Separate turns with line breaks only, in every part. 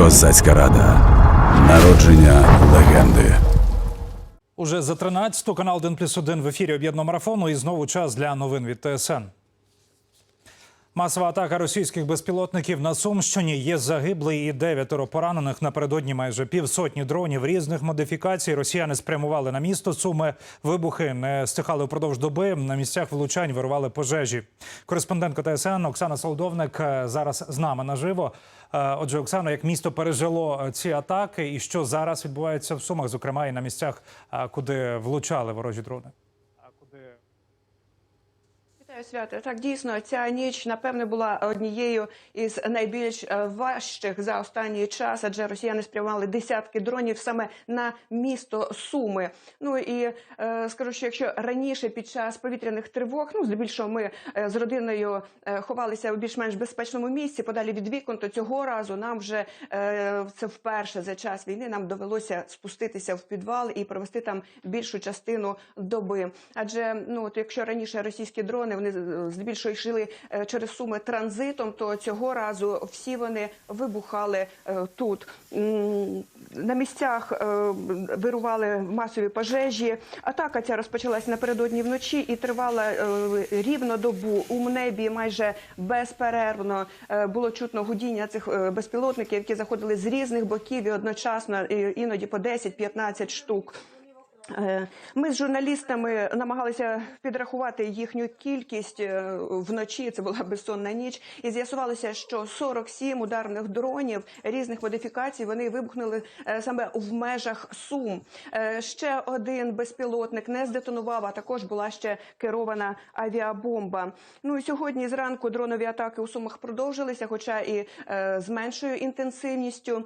Козацька рада. Народження легенди.
Уже за 13 канал 1 плюс 1 в ефірі об'єднаного марафону і знову час для новин від ТСН. Масова атака російських безпілотників на Сумщині є загиблий і дев'ятеро поранених. Напередодні майже півсотні дронів різних модифікацій. Росіяни спрямували на місто Суми. Вибухи не стихали впродовж доби. На місцях влучань вирували пожежі. Кореспондентка ТСН Оксана Солдовник е, зараз з нами наживо. Е, Отже, Оксано, як місто пережило е, ці атаки, і що зараз відбувається в Сумах, зокрема і на місцях, куди влучали ворожі дрони?
Свято. Так дійсно ця ніч напевне була однією із найбільш е, важчих за останній час, адже росіяни спрямували десятки дронів саме на місто Суми. Ну і е, скажу, що якщо раніше під час повітряних тривог, ну здебільшого ми е, з родиною е, ховалися у більш-менш безпечному місці, подалі від вікон, то цього разу нам вже е, це вперше за час війни нам довелося спуститися в підвал і провести там більшу частину доби. Адже ну от якщо раніше російські дрони вони здебільшого йшли е, через суми транзитом, то цього разу всі вони вибухали е, тут. На місцях е, вирували масові пожежі. Атака ця розпочалась напередодні вночі і тривала рівно добу. У небі майже безперервно було чутно гудіння цих безпілотників, які заходили з різних боків і одночасно іноді по 10-15 штук. Е, Ми з журналістами намагалися підрахувати їхню кількість е, вночі. Це була безсонна ніч, і з'ясувалося, що 47 ударних дронів різних модифікацій вони вибухнули е, саме в межах Сум. Ще один безпілотник не здетонував, а також була ще керована авіабомба. Ну і сьогодні зранку дронові атаки у Сумах продовжилися, хоча і з меншою інтенсивністю.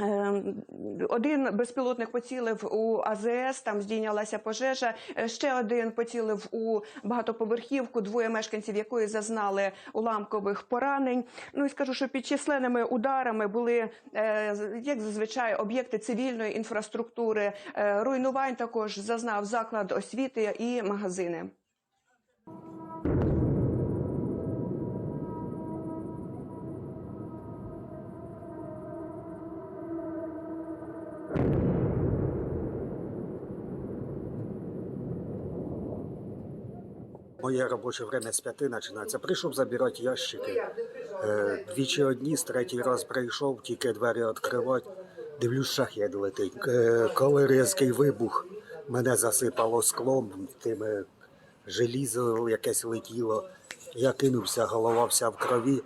Ем, Один безпілотник поцілив у АЗС, там здійнялася пожежа. Е, Ще один поцілив у багатоповерхівку, двоє мешканців якої зазнали уламкових поранень. Ну і скажу, що під численними ударами були, е, як зазвичай, об'єкти цивільної інфраструктури. Е, Руйнувань також зазнав заклад освіти і магазини.
Моє робоче время з п'яти починається. Прийшов забирати ящики. Е, двічі одні, третій раз прийшов, тільки двері відкривати. Дивлюсь, шахет летить. Е, коли різкий вибух, мене засипало склом, тим е, желізо якесь летіло. Я кинувся, голова вся в крові.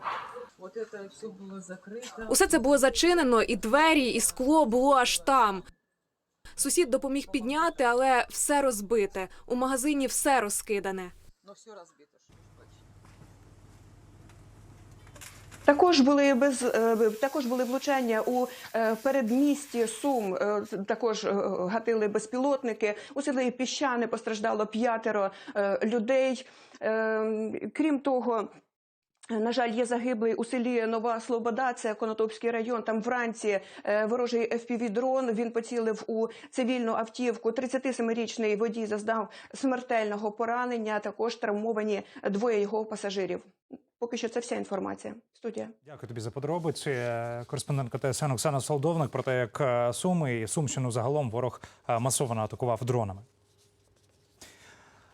Вот это все было закрыто.
Усе це було зачинено, і двері, і скло було аж там. Сусід допоміг підняти, але все розбите. У магазині все розкидане.
Но все ж почти.
Також були без е, також були влучання у е, передмісті Сум. е, Також гатили безпілотники. У селі Піщани постраждало п'ятеро людей. Е, Крім того. На жаль, є загиблий у селі Нова Слобода, це Конотопський район. Там вранці е, ворожий FPV-дрон, Він поцілив у цивільну автівку. 37-річний водій зазнав смертельного поранення. Також травмовані двоє його пасажирів. Поки що це вся інформація. Студія.
Дякую тобі за подробиці. Кореспондентка ТСН Оксана Солдовник про те, як е, Суми і Сумщину загалом ворог е, масово атакував дронами.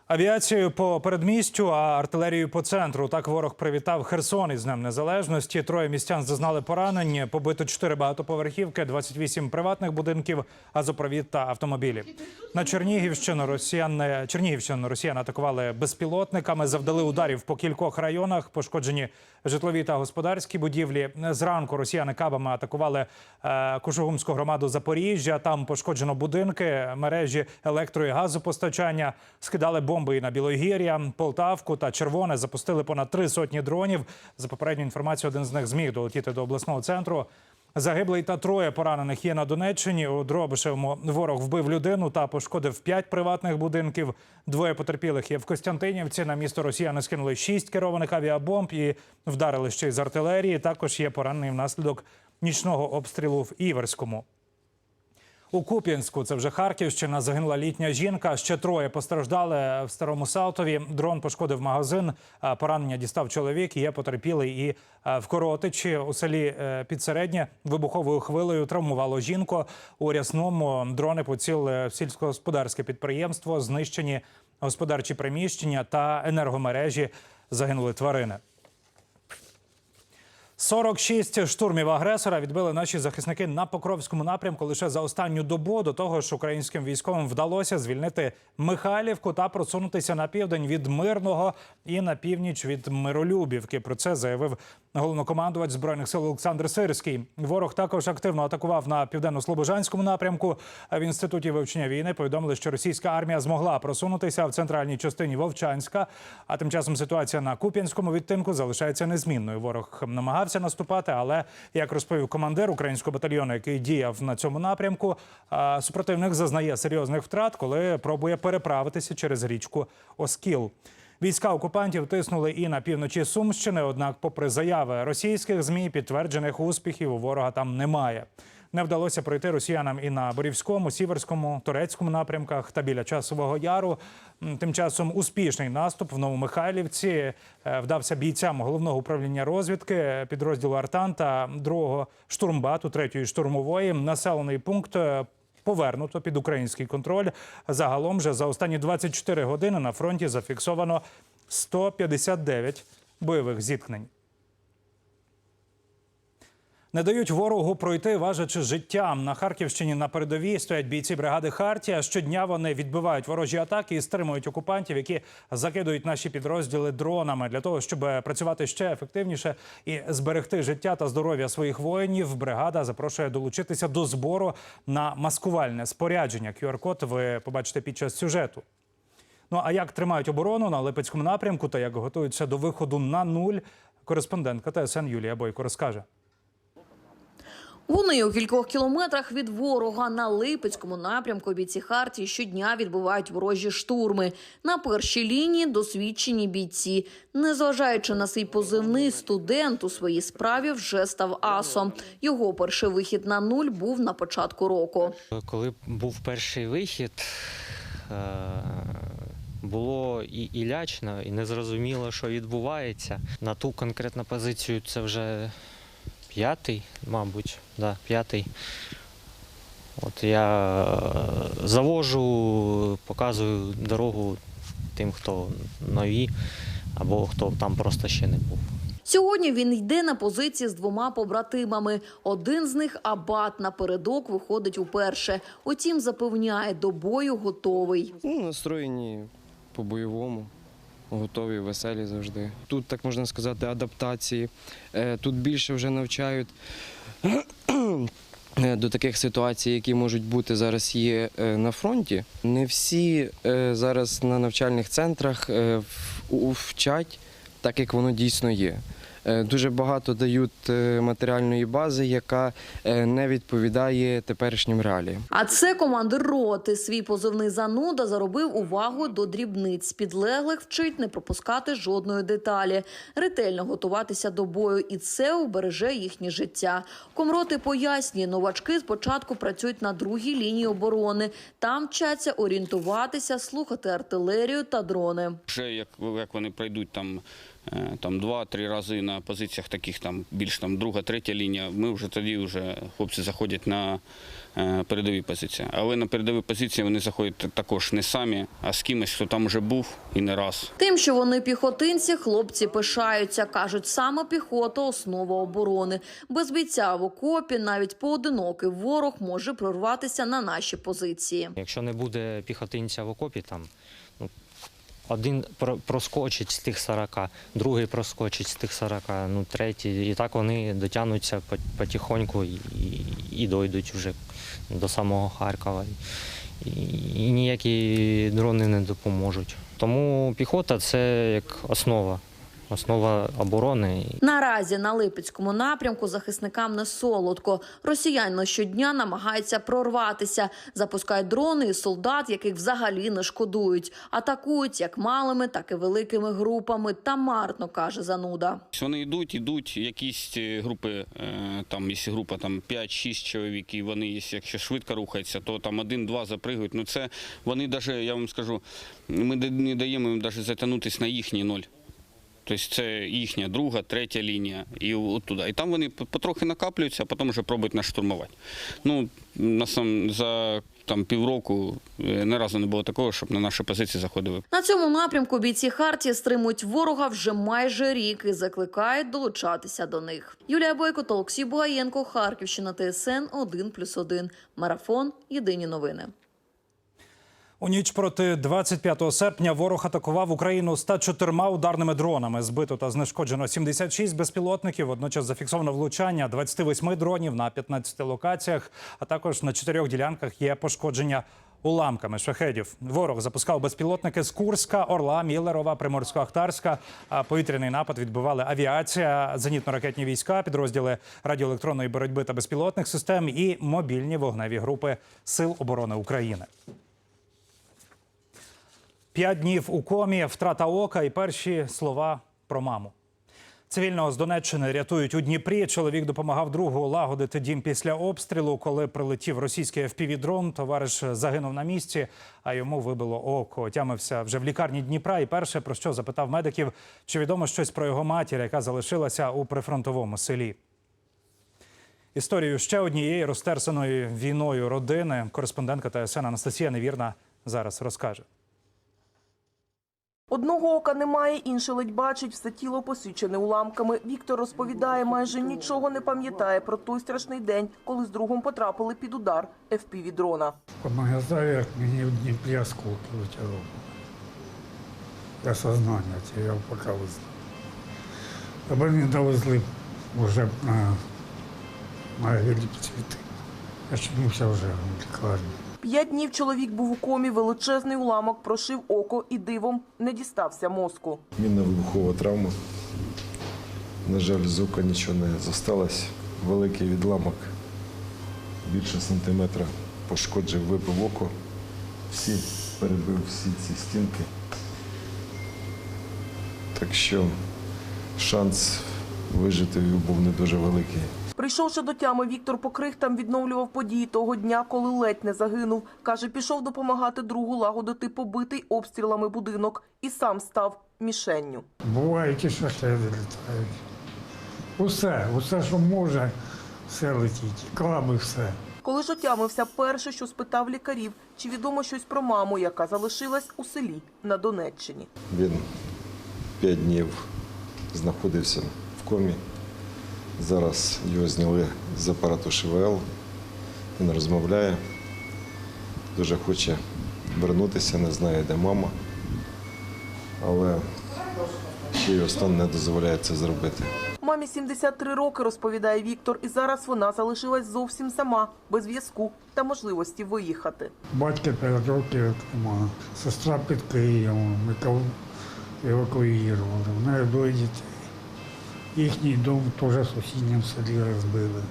Авіацією по передмістю, а артилерією по центру. Так ворог привітав Херсон із Днем Незалежності. Троє містян зазнали поранень. Побито чотири багатоповерхівки, 28 приватних будинків, газопровід та автомобілі. На Чернігівщину росіяни Чернігівщину росіяни атакували безпілотниками, завдали ударів по кількох районах. Пошкоджені житлові та господарські будівлі. Зранку росіяни кабами атакували е, Кушугумську громаду Запоріжжя. Там пошкоджено будинки, мережі електро і газопостачання. Скидали бомби і на Білогір'я, Полтавку та Червоне. Запустили понад три сотні дронів. За попередньою інформацією, один з них зміг долетіти до обласного центру. Загиблий та троє поранених є на Донеччині. У Дробишевому ворог вбив людину та пошкодив п'ять приватних будинків. Двоє потерпілих є в Костянтинівці. На місто росіяни скинули шість керованих авіабомб і вдарили ще й з артилерії. Також є поранений внаслідок нічного обстрілу в Іверському. У Куп'янську, це вже Харківщина, загинула літня жінка. Ще троє постраждали в старому Салтові. Дрон пошкодив магазин. Поранення дістав чоловік. Є потерпілий і в Коротичі у селі е, Підсереднє вибуховою хвилею травмувало жінку. У рясному дрони поцілили в сільськогосподарське підприємство. Знищені господарчі приміщення та енергомережі. Загинули тварини. 46 штурмів агресора відбили наші захисники на Покровському напрямку лише за останню добу. До того ж, українським військовим вдалося звільнити Михайлівку та просунутися на південь від мирного і на північ від миролюбівки. Про це заявив головнокомандувач збройних сил Олександр Сирський. Ворог також активно атакував на південно-слобожанському напрямку. В інституті вивчення війни повідомили, що російська армія змогла просунутися в центральній частині Вовчанська. А тим часом ситуація на Куп'янському відтинку залишається незмінною. Ворог намагався наступати, але як розповів командир українського батальйону, який діяв на цьому напрямку, супротивник зазнає серйозних втрат, коли пробує переправитися через річку Оскіл. Війська окупантів тиснули і на півночі Сумщини. Однак, попри заяви російських змі, підтверджених успіхів у ворога там немає. Не вдалося пройти росіянам і на Борівському, Сіверському, Турецькому напрямках та біля Часового Яру. Тим часом успішний наступ в Новомихайлівці е, вдався бійцям головного управління розвідки підрозділу Артан та другого штурмбату третьої штурмової. Населений пункт е, повернуто під український контроль. Загалом же за останні 24 години на фронті зафіксовано 159 бойових зіткнень. Не дають ворогу пройти, важачи життям. На Харківщині на передовій стоять бійці бригади Хартія. Щодня вони відбивають ворожі атаки і стримують окупантів, які закидують наші підрозділи дронами для того, щоб працювати ще ефективніше і зберегти життя та здоров'я своїх воїнів. Бригада запрошує долучитися до збору на маскувальне спорядження. QR-код ви побачите під час сюжету. Ну а як тримають оборону на Липецькому напрямку та як готуються до виходу на нуль, кореспондентка ТСН Юлія Бойко розкаже.
Вони у кількох кілометрах від ворога на Липецькому напрямку бійці Хартії щодня відбувають ворожі штурми. На першій лінії досвідчені бійці. Незважаючи на свій позивний, студент у своїй справі вже став асом. Його перший вихід на нуль був на початку року.
Коли був перший вихід, е, було і, і лячно, і незрозуміло, що відбувається. На ту конкретну позицію це вже п'ятий, мабуть, да, п'ятий. От я е, завожу, показую дорогу тим, хто нові, або хто там просто ще не був.
Сьогодні він йде на позиції з двома побратимами. Один з них абат напередок виходить уперше. Утім, запевняє, до бою готовий.
Ну, настроєні по-бойовому, готові, веселі завжди. Тут, так можна сказати, адаптації. Е, Тут більше вже навчають е, до таких ситуацій, які можуть бути зараз є е, на фронті. Не всі зараз на навчальних центрах вчать так, як воно дійсно є. Е, Дуже багато дають е, матеріальної бази, яка е, не відповідає теперішнім реаліям.
А це командир роти. Свій позивний зануда заробив увагу до дрібниць. Підлеглих вчить не пропускати жодної деталі, ретельно готуватися до бою, і це убереже їхнє життя. Комроти пояснює, новачки спочатку працюють на другій лінії оборони. Там вчаться орієнтуватися, слухати артилерію та дрони.
Вже як, як вони пройдуть там, там два-три рази на позиціях таких там більш там друга, третя лінія, ми вже тоді вже хлопці заходять на е, передові позиції. Але на передові позиції вони заходять також не самі, а з кимось, хто там вже був і не раз.
Тим, що вони піхотинці, хлопці пишаються. Кажуть, саме піхота – основа оборони. Без бійця в окопі навіть поодинокий ворог може прорватися на наші позиції.
Якщо не буде піхотинця в окопі, там один проскочить з тих 40, другий проскочить з тих 40, ну третій. І так вони дотягнуться потихоньку і, і, дойдуть вже до самого Харкова. І, і ніякі дрони не допоможуть. Тому піхота це як основа основа оборони.
Наразі на Липецькому напрямку захисникам не солодко. Росіяни щодня намагаються прорватися, запускають дрони і солдат, яких взагалі не шкодують. Атакують як малими, так і великими групами. Та марно каже зануда.
Вони йдуть, йдуть, якісь е, групи, е, там, якщо група там 5-6 чоловік, і вони, якщо якщо швидко рухаються, то там один-два запригують. Ну це вони навіть, я вам скажу, ми не даємо їм навіть затягнутися на їхній ноль. Тобто це їхня друга, третя лінія, і от туди. І там вони по- потрохи накаплюються, а потім вже пробують нас штурмувати. Ну, на сам, за там, півроку е, ні разу не було такого, щоб на наші позиції заходили.
На цьому напрямку бійці Хартії стримують ворога вже майже рік і закликають долучатися до них. Юлія Бойко та Бугаєнко, Харківщина, ТСН 1+,1. Марафон. Єдині новини.
У ніч проти 25 серпня ворог атакував Україну 104 ударними дронами. Збито та знешкоджено 76 безпілотників. Водночас зафіксовано влучання 28 дронів на 15 локаціях. А також на чотирьох ділянках є пошкодження уламками шахедів. Ворог запускав безпілотники з Курська, Орла, Міллерова, Приморсько-Ахтарська. А повітряний напад відбивали авіація, зенітно-ракетні війська, підрозділи радіоелектронної боротьби та безпілотних систем і мобільні вогневі групи Сил оборони України. П'ять днів у комі, втрата ока і перші слова про маму. Цивільного з Донеччини рятують у Дніпрі. Чоловік допомагав другу лагодити дім після обстрілу. Коли прилетів російський FPV-дрон, товариш загинув на місці, а йому вибило око. Тямився вже в лікарні Дніпра. І перше, про що запитав медиків, чи відомо щось про його матір, яка залишилася у прифронтовому селі. Історію ще однієї розтерсаної війною родини кореспондентка ТСН Анастасія Невірна зараз розкаже.
Одного ока немає, інше ледь бачить, все тіло посічене уламками. Віктор розповідає, майже нічого не пам'ятає про той страшний день, коли з другом потрапили під удар FPV-дрона.
Пам'ятаю, як мені в Дніпрі осколки витягували. Я сознання теряв, поки везли. А мене довезли вже на, на геліпцвіти. Я очнувся вже в лікарні.
П'ять днів чоловік був у комі, величезний уламок прошив око і дивом не дістався мозку.
Мінна вибухова травма. На жаль, з ока нічого не зосталось. Великий відламок більше сантиметра пошкоджив, вибив око. Всі перебив всі ці стінки. Так що шанс вижити був не дуже великий.
Прийшовши до тями, Віктор по крихтам відновлював події того дня, коли ледь не загинув. Каже, пішов допомагати другу лагодити побитий обстрілами будинок і сам став мішенню.
Бувають шахеди літають. Усе, усе, що може, все летить. Краби, все.
Коли ж отямився, перше, що спитав лікарів, чи відомо щось про маму, яка залишилась у селі на Донеччині.
Він п'ять днів знаходився в комі. Зараз його зняли з апарату ШВЛ. Він розмовляє, дуже хоче вернутися, не знає, де мама. Але ще його стан не дозволяє це зробити.
Мамі 73 роки, розповідає Віктор, і зараз вона залишилась зовсім сама, без зв'язку та можливості виїхати.
Батька 5 років. Сестра під Києвом, яку евакуювали. В неї двоє дітей. Їхній дом теж в сусідньому селі розбили.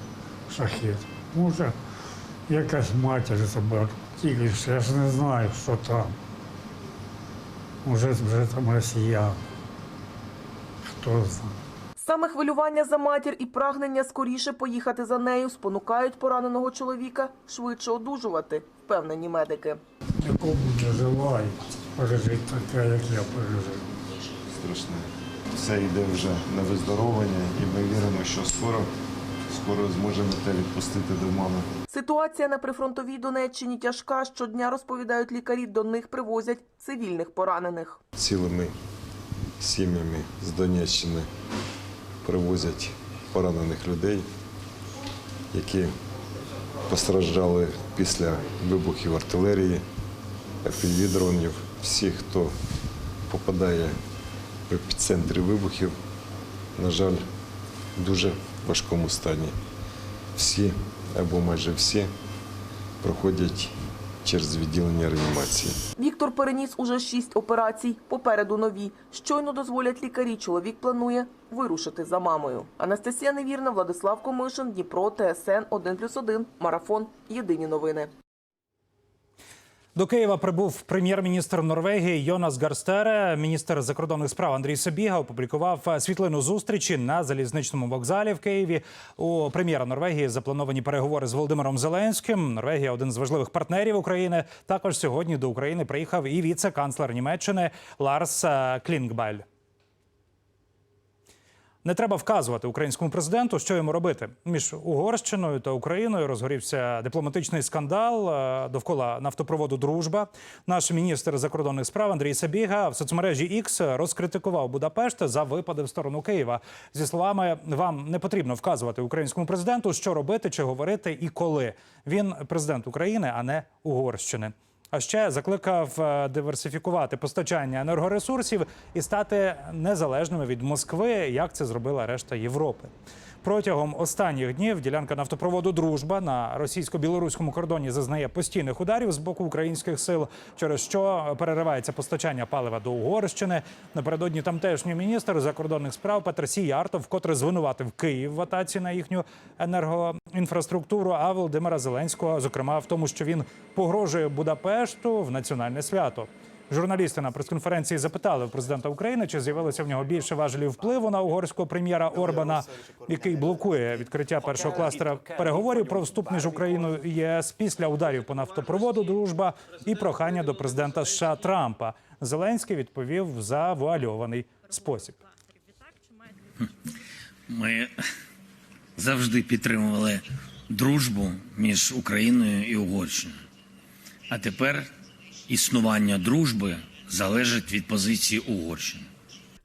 Шахет. Може, якась матір забрала. Тільки ж я ж не знаю, що там. Може, вже там росіяни. Хто знає.
Саме хвилювання за матір і прагнення скоріше поїхати за нею спонукають пораненого чоловіка швидше одужувати, впевнені медики.
Якому не желають пережити таке, як я пережив.
Страшне. Все йде вже на виздоровлення і ми віримо, що скоро, скоро зможемо те відпустити до мами.
Ситуація на прифронтовій Донеччині тяжка. Щодня розповідають лікарі, до них привозять цивільних поранених.
Цілими сім'ями з Донеччини привозять поранених людей, які постраждали після вибухів артилерії, дронів. Всі, хто попадає в епіцентрі вибухів, на жаль, в дуже важкому стані. Всі або майже всі проходять через відділення реанімації.
Віктор переніс уже шість операцій. Попереду нові. Щойно дозволять лікарі. Чоловік планує вирушити за мамою. Анастасія Невірна, Владислав Комишин, Дніпро, ТСН 1+,1, Марафон. Єдині новини.
До Києва прибув прем'єр-міністр Норвегії Йонас Гарстере. Міністр закордонних справ Андрій Собіга опублікував е, світлину зустрічі на залізничному вокзалі в Києві. У прем'єра Норвегії заплановані переговори з Володимиром Зеленським. Норвегія один з важливих партнерів України. Також сьогодні до України приїхав і віце-канцлер Німеччини Ларс е, Клінгбайль. Не треба вказувати українському президенту, що йому робити. Між Угорщиною та Україною розгорівся дипломатичний скандал е, довкола нафтопроводу Дружба. Наш міністр закордонних справ Андрій Сабіга в соцмережі X розкритикував Будапешт за випади в сторону Києва. Зі словами, вам не потрібно вказувати українському президенту, що робити, чи говорити і коли. Він президент України, а не Угорщини. А ще закликав е, диверсифікувати постачання енергоресурсів і стати незалежними від Москви, як це зробила решта Європи. Протягом останніх днів ділянка нафтопроводу Дружба на російсько-білоруському кордоні зазнає постійних ударів з боку українських сил, через що переривається постачання палива до Угорщини. Напередодні тамтешній міністр закордонних справ Петр Сіяртов вкотре звинуватив Київ в атаці на їхню енергоінфраструктуру. А Володимира Зеленського, зокрема, в тому, що він погрожує Будапешту в національне свято. Журналісти на прес-конференції запитали у президента України, чи з'явилося в нього більше важелів впливу на угорського прем'єра Орбана, який блокує відкриття першого кластера переговорів про вступ між Україною і ЄС після ударів по нафтопроводу Дружба і прохання до президента США Трампа. Зеленський відповів в завуальований спосіб.
Ми завжди підтримували дружбу між Україною і Угорщиною. А тепер існування дружби залежить від позиції Угорщини.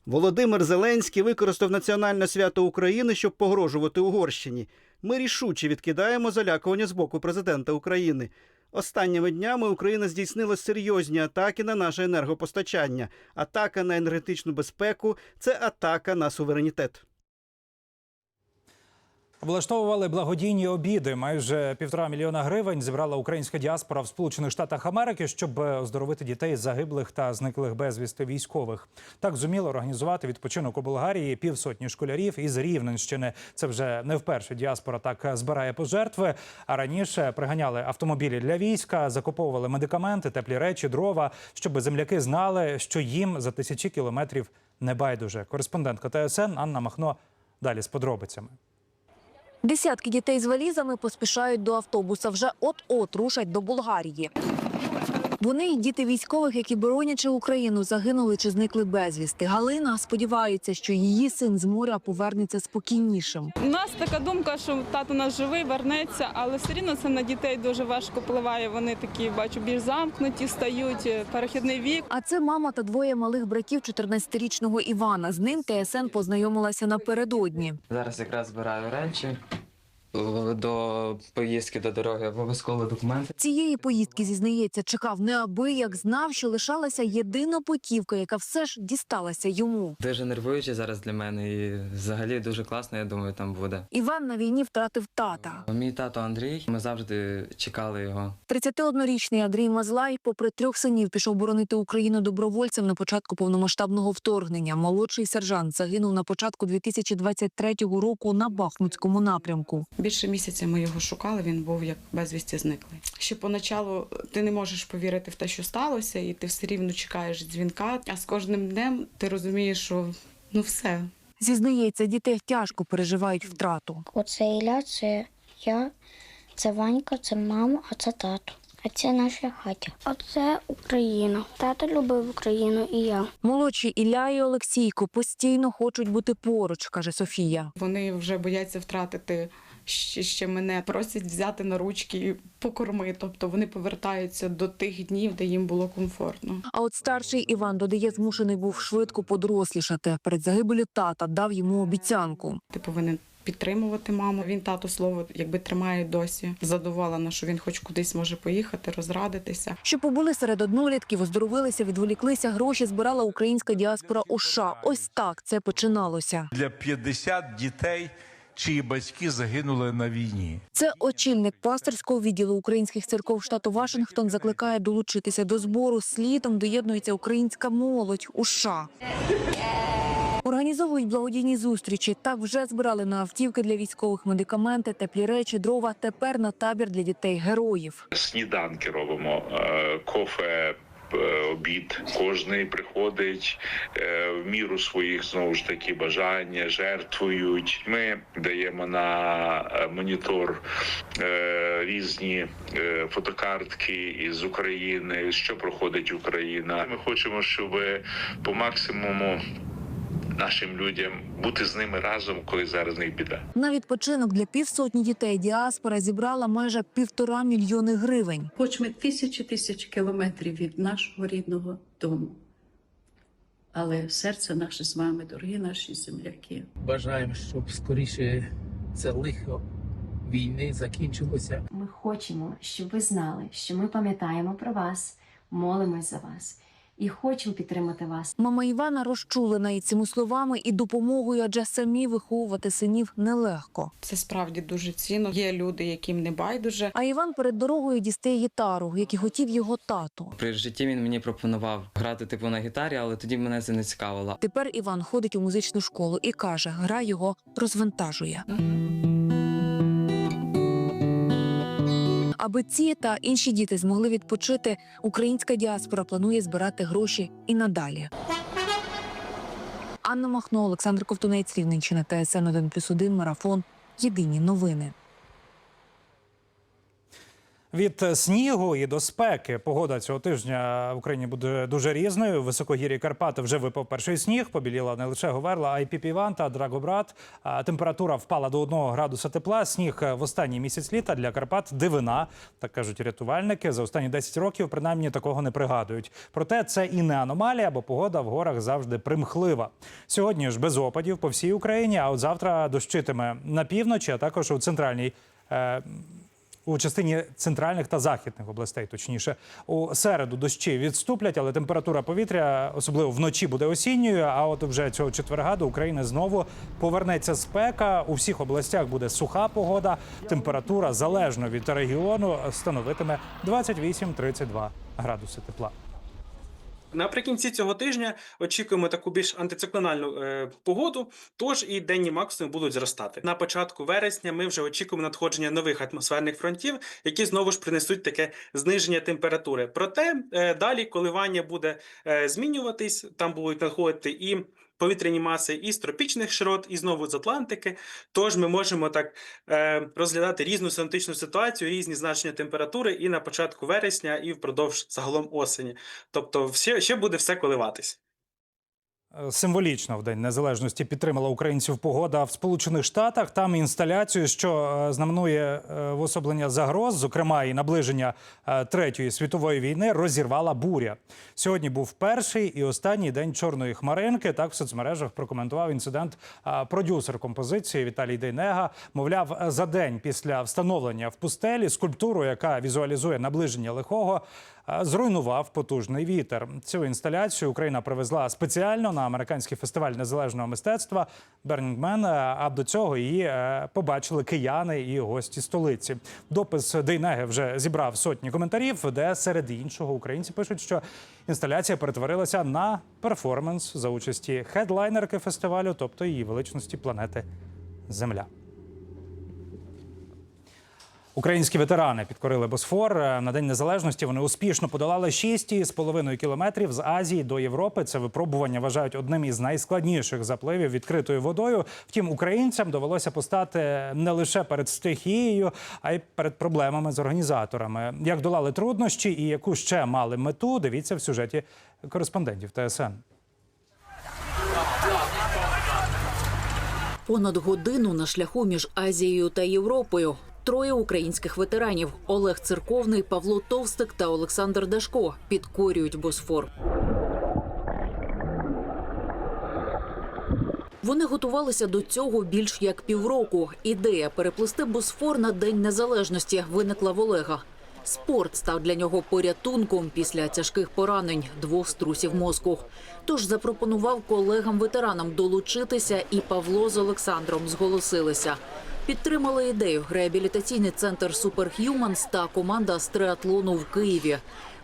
Володимир Зеленський використав національне свято України, щоб погрожувати Угорщині. Ми рішуче відкидаємо залякування з боку президента України. Останніми днями Україна здійснила серйозні атаки на наше енергопостачання. Атака на енергетичну безпеку це атака на суверенітет.
Влаштовували благодійні обіди. Майже півтора мільйона гривень зібрала українська діаспора в Сполучених Штатах Америки, щоб оздоровити дітей загиблих та зниклих безвісти військових. Так зуміло організувати відпочинок у Болгарії півсотні школярів із Рівненщини. Це вже не вперше діаспора так збирає пожертви. А раніше приганяли автомобілі для війська, закуповували медикаменти, теплі речі, дрова, щоб земляки знали, що їм за тисячі кілометрів не байдуже. Кореспондентка ТСН Анна Махно далі з подробицями.
Десятки дітей з валізами поспішають до автобуса. Вже от-от рушать до Болгарії. Вони діти військових, які боронячи Україну, загинули чи зникли безвісти. Галина сподівається, що її син з моря повернеться спокійнішим.
У нас така думка, що тато наш живий, вернеться, але все рівно це на дітей дуже важко впливає. Вони такі, бачу, більш замкнуті, стають, е, перехідний вік.
А це мама та двоє малих братів 14-річного Івана. З ним ТСН познайомилася напередодні.
Зараз якраз збираю речі до поїздки до дороги, обов'язково документи.
Цієї поїздки, зізнається, чекав неабияк, знав, що лишалася єдина путівка, яка все ж дісталася йому.
Дуже нервуюче зараз для мене і взагалі дуже класно, я думаю, там буде.
Іван на війні втратив тата.
Мій тато Андрій, ми завжди чекали його.
31-річний Андрій Мазлай, попри трьох синів, пішов боронити Україну добровольцем на початку повномасштабного вторгнення. Молодший сержант загинув на початку 2023 року на Бахмутському напрямку.
Більше місяця ми його шукали. Він був як безвісті зниклий. Ще поначалу ти не можеш повірити в те, що сталося, і ти все рівно чекаєш дзвінка. А з кожним днем ти розумієш, що ну все,
Зізнається, дітей тяжко переживають втрату.
Оце Ілля, це я, це Ванька, це мама, а це тато. А це наша хатя. А це Україна. Тато любив Україну і я.
Молодші Ілля і Олексійко постійно хочуть бути поруч, каже Софія.
Вони вже бояться втратити ще, ще мене. Просять взяти на ручки і покорми. Тобто вони повертаються до тих днів, де їм було комфортно.
А от старший Іван додає, змушений був швидко подорослішати. Перед загибелю тата дав йому обіцянку.
Ти повинен підтримувати маму. Він тато слово якби тримає досі. Задоволена, що він хоч кудись може поїхати, розрадитися.
Що побули серед однолітків, оздоровилися, відволіклися, гроші збирала українська діаспора у США. Ось так це починалося.
Для 50 дітей чиї батьки загинули на війні.
Це очільник пастирського відділу українських церков штату Вашингтон закликає долучитися до збору. Слідом доєднується українська молодь у США. Організовують благодійні зустрічі. Так вже збирали на автівки для військових медикаменти, теплі речі, дрова. Тепер на табір для дітей героїв.
Сніданки робимо, е, кофе. Е, Обід кожний приходить е, в міру своїх знову ж таки бажання, жертвують. Ми даємо на е, монітор різні фотокартки із України, що проходить Україна. Ми хочемо, щоб по максимуму нашим людям бути з ними разом, коли зараз них біда.
На відпочинок для півсотні дітей діаспора зібрала майже півтора мільйони гривень.
Хоч ми тисячі тисяч кілометрів від нашого рідного дому. Але серце наше з вами, дорогі наші земляки.
Бажаємо, щоб скоріше це лихо війни закінчилося.
Ми хочемо, щоб ви знали, що ми пам'ятаємо про вас, молимось за вас і хочемо підтримати вас.
Мама Івана розчулена і цими словами і допомогою, адже самі виховувати синів нелегко.
Це справді дуже цінно. Є люди, яким не байдуже.
А Іван перед дорогою дістає гітару, як і хотів його тато.
При житті він мені пропонував грати типу на гітарі, але тоді мене це не цікавило.
Тепер Іван ходить у музичну школу і каже, гра його розвантажує. Аби ці та інші діти змогли відпочити, українська діаспора планує збирати гроші і надалі. Анна Махно, Олександр Ковтунець, Рівненщина, ТСН 1+,1, Марафон. Єдині новини.
Від снігу і до спеки погода цього тижня в Україні буде дуже різною. В високогір'ї Карпати вже випав перший сніг. Побіліла не лише Говерла, а й Піпіван та Драгобрат. Температура впала до 1 градуса тепла. Сніг в останній місяць літа для Карпат дивина, так кажуть рятувальники. За останні 10 років принаймні такого не пригадують. Проте це і не аномалія, бо погода в горах завжди примхлива. Сьогодні ж без опадів по всій Україні. А от завтра дощитиме на півночі, а також у центральній. е, у частині центральних та західних областей, точніше, у середу дощі відступлять, але температура повітря, особливо вночі, буде осінньою. А от вже цього четверга до України знову повернеться спека. У всіх областях буде суха погода. Температура залежно від регіону становитиме 28-32 градуси тепла.
Наприкінці цього тижня очікуємо таку більш антициклональну е, погоду, тож і денні максимуми будуть зростати. На початку вересня ми вже очікуємо надходження нових атмосферних фронтів, які знову ж принесуть таке зниження температури. Проте е, далі коливання буде е, змінюватись, там будуть надходити і повітряні маси із тропічних широт, і знову з Атлантики. Тож ми можемо так е, розглядати різну синоптичну ситуацію, різні значення температури і на початку вересня, і впродовж загалом осені. Тобто, все, ще буде все коливатись.
Символічно в День Незалежності підтримала українців погода в Сполучених Штатах. Там інсталяцію, що е, знаменує е, загроз, зокрема і наближення е, третьої світової війни, розірвала буря. Сьогодні був перший і останній день чорної хмаринки. Так в соцмережах прокоментував інцидент продюсер композиції Віталій Дейнега. Мовляв, за день після встановлення в пустелі скульптуру, яка візуалізує наближення лихого. Зруйнував потужний вітер. Цю інсталяцію Україна привезла спеціально на американський фестиваль незалежного мистецтва е, А до цього її е, побачили кияни і гості столиці. Допис Дейнеги вже зібрав сотні коментарів, де серед іншого українці пишуть, що інсталяція перетворилася на перформанс за участі хедлайнерки фестивалю, тобто її величності планети Земля. Українські ветерани підкорили Босфор Е, на день незалежності. Вони успішно подолали 6,5 кілометрів з Азії до Європи. Це випробування вважають одним із найскладніших запливів відкритою водою. Втім, українцям довелося постати не лише перед стихією, а й перед проблемами з організаторами. Як долали труднощі і яку ще мали мету, дивіться в сюжеті кореспондентів ТСН.
Понад годину на шляху між Азією та Європою. Троє українських ветеранів Олег Церковний, Павло Товстик та Олександр Дашко підкорюють Босфор. Вони готувалися до цього більш як півроку. Ідея переплисти Босфор на День Незалежності виникла в Олега. Спорт став для нього порятунком після тяжких поранень двох струсів мозку. Тож запропонував колегам-ветеранам долучитися, і Павло з Олександром зголосилися. Підтримали ідею реабілітаційний центр Суперх'юманс та команда з триатлону в Києві.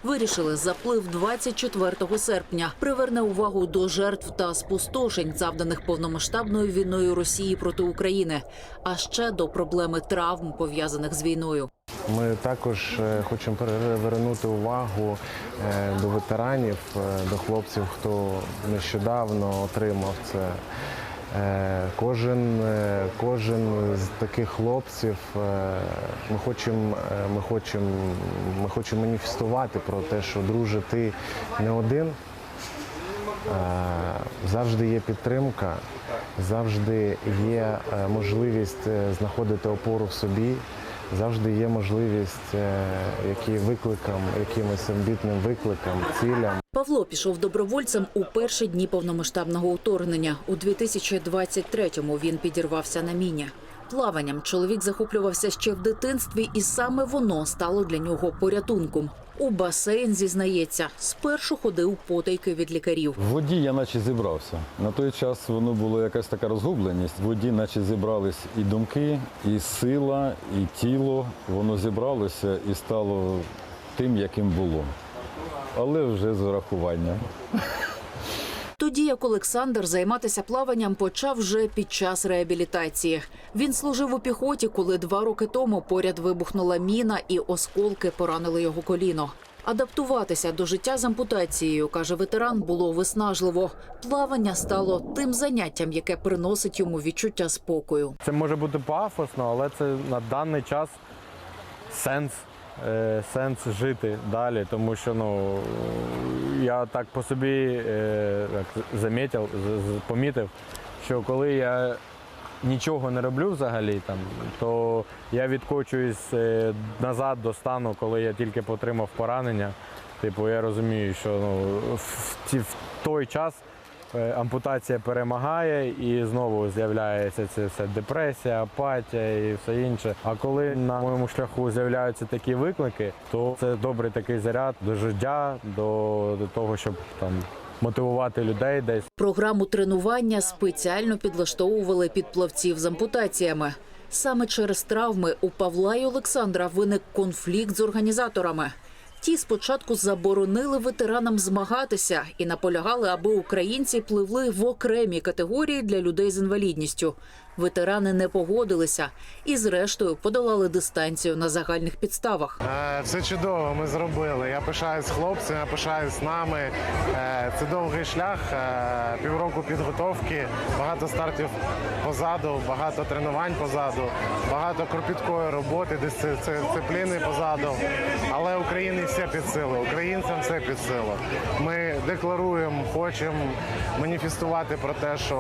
Вирішили, заплив 24 серпня приверне увагу до жертв та спустошень, завданих повномасштабною війною Росії проти України, а ще до проблеми травм пов'язаних з війною.
Ми також е, хочемо перевернути увагу е, до ветеранів, е, до хлопців, хто нещодавно отримав це. Е, Кожен, е, кожен з таких хлопців е, ми хочемо, ми хочемо, ми хочемо маніфестувати про те, що друже, ти не один. Завжди є підтримка, завжди є можливість знаходити опору в собі, завжди є можливість е, які викликам, якимось амбітним викликам, цілям.
Павло пішов добровольцем у перші дні повномасштабного вторгнення. У 2023-му він підірвався на міні. Плаванням чоловік захоплювався ще в дитинстві, і саме воно стало для нього порятунком. У басейн зізнається, спершу ходив потайки від лікарів.
В воді я наче зібрався. На той час воно було якась така розгубленість. В воді наче зібрались і думки, і сила, і тіло. Воно зібралося і стало тим, яким було. Але вже з урахуванням.
Тоді як Олександр займатися плаванням почав вже під час реабілітації. Він служив у піхоті, коли два роки тому поряд вибухнула міна і осколки поранили його коліно. Адаптуватися до життя з ампутацією, каже ветеран, було виснажливо. Плавання стало тим заняттям, яке приносить йому відчуття спокою.
Це може бути пафосно, але це на даний час сенс, е, сенс жити далі. Тому що ну, я так по собі е, замітив, помітив, що коли я нічого не роблю взагалі, там, то я відкочуюсь е, назад до стану, коли я тільки отримав поранення. Типу, я розумію, що ну, в, в той час ампутація перемагає і знову з'являється це все депресія, апатія і все інше. А коли на моєму шляху з'являються такі виклики, то це добрий такий заряд до життя, до, до того, щоб там мотивувати людей десь.
Програму тренування спеціально підлаштовували під плавців з ампутаціями. Саме через травми у Павла і Олександра виник конфлікт з організаторами. Ті спочатку заборонили ветеранам змагатися і наполягали, аби українці пливли в окремі категорії для людей з інвалідністю. Ветерани не погодилися і, зрештою, подолали дистанцію на загальних підставах.
Все чудово, ми зробили. Я пишаюсь хлопцями, я пишаюсь нами. Е, Це довгий шлях, е, півроку підготовки, багато стартів позаду, багато тренувань позаду, багато кропіткої роботи, дисципліни позаду. Але Україні все під силу, українцям все під силу. Ми декларуємо, хочемо маніфестувати про те, що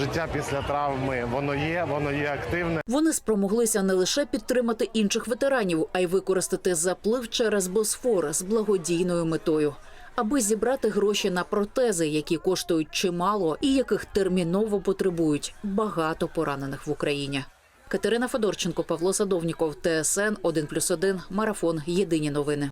життя після травми воно є, воно є активне.
Вони спромоглися не лише підтримати інших ветеранів, а й використати заплив через Босфор з благодійною метою, аби зібрати гроші на протези, які коштують чимало і яких терміново потребують багато поранених в Україні. Катерина Федорченко, Павло Садовніков, ТСН 1+,1, Марафон. Єдині новини.